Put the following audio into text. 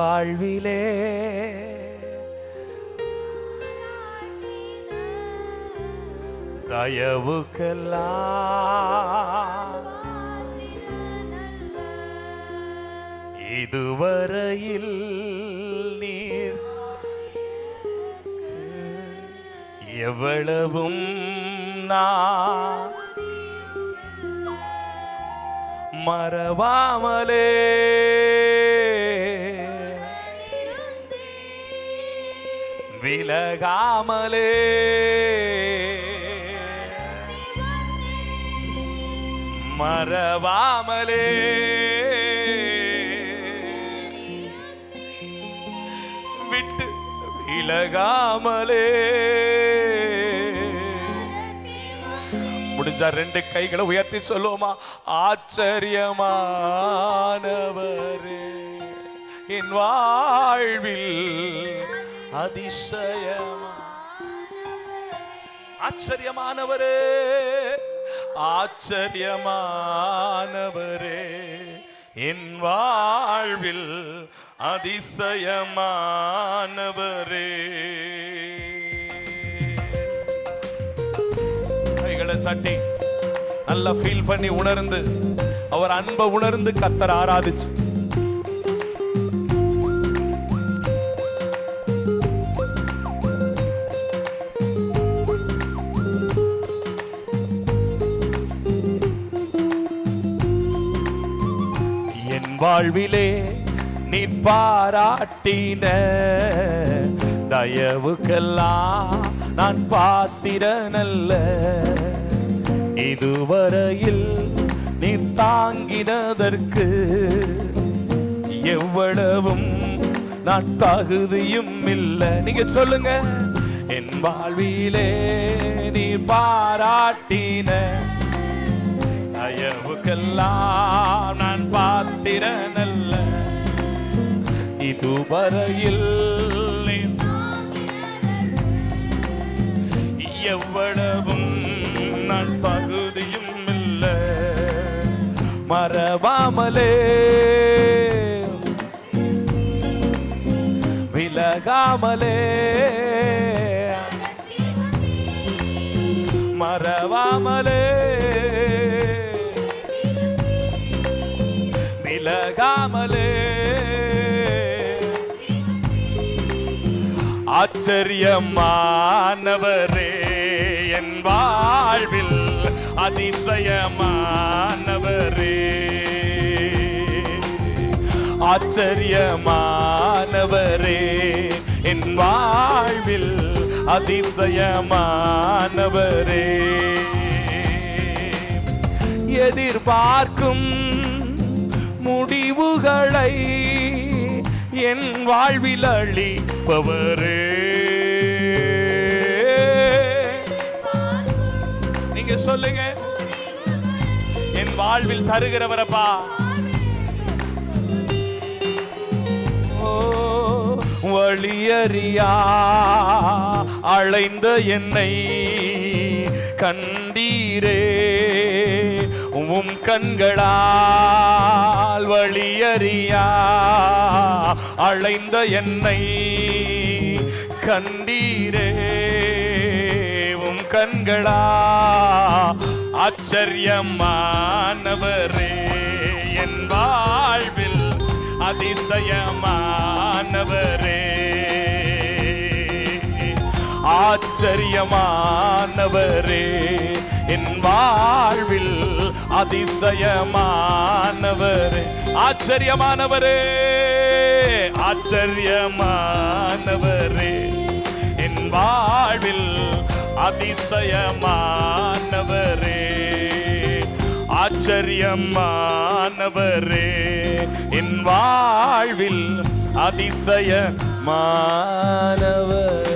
வாழ்விலே. தயவுக்கெல்லாம் இதுவரையில் நீர் எவ்வளவும் நான் மறவாமலே. விலகாமலே. மறவாமலே. விட்டு விலகாமலே. முடிஞ்சா ரெண்டு கைகளை உயர்த்தி சொல்லுவோமா? ஆச்சரியமானவரே என் வாழ்வில் அதிசயமா. ஆச்சரியமானவரே ஆச்சரியமானவரே என் வாழ்வில் அதிசயமானவரே. கைகளை தட்டி நல்லா ஃபீல் பண்ணி உணர்ந்து அவர் அன்பை உணர்ந்து கத்தர் ஆராதிச்சு. வாழ்விலே நீ பாராட்டின தயவுக்கெல்லாம் நான் பாத்திரனல்ல. இதுவரையில் நீ தாங்கினதற்கு எவ்வளவும் நான் தகுதியும் இல்லை. நீங்க சொல்லுங்க. என் வாழ்விலே நீ பாராட்டின தயவுக்கெல்லாம் பாத்திரனல்ல இதுவரையில் எவ்வளவும் நான் தகுதியும் இல்லை. மறவாமலே. விலகாமலே. மறவாமலே. ஆச்சரியமானவரே என் வாழ்வில் அதிசயமானவரே. ஆச்சரியமானவரே என் வாழ்வில் அதிசயமானவரே. எதிர்பார்க்கும் முடிவுகளை என் வாழ்வில் அளிப்பவரே நீங்க சொல்லுங்க. என் வாழ்வில் தருகிறவரப்பா. ஓ, வழியறியா. அழைந்த என்னை கண்டீரே. உம் கண்களால் வழியறியா. அழைந்த என்னை கண்டீரே. உம் கண்களா ஆச்சரியமானவரே. என் வாழ்வில் அதிசயமானவரே. ஆச்சரியமானவரே என் வாழ்வில் அதிசயமானவரே. ஆச்சரியமானவரே ஆச்சரியமானவரே. என் வாழ்வில் அதிசயமானவரே ஆச்சரியமானவரே. என் வாழ்வில் அதிசயமானவர்.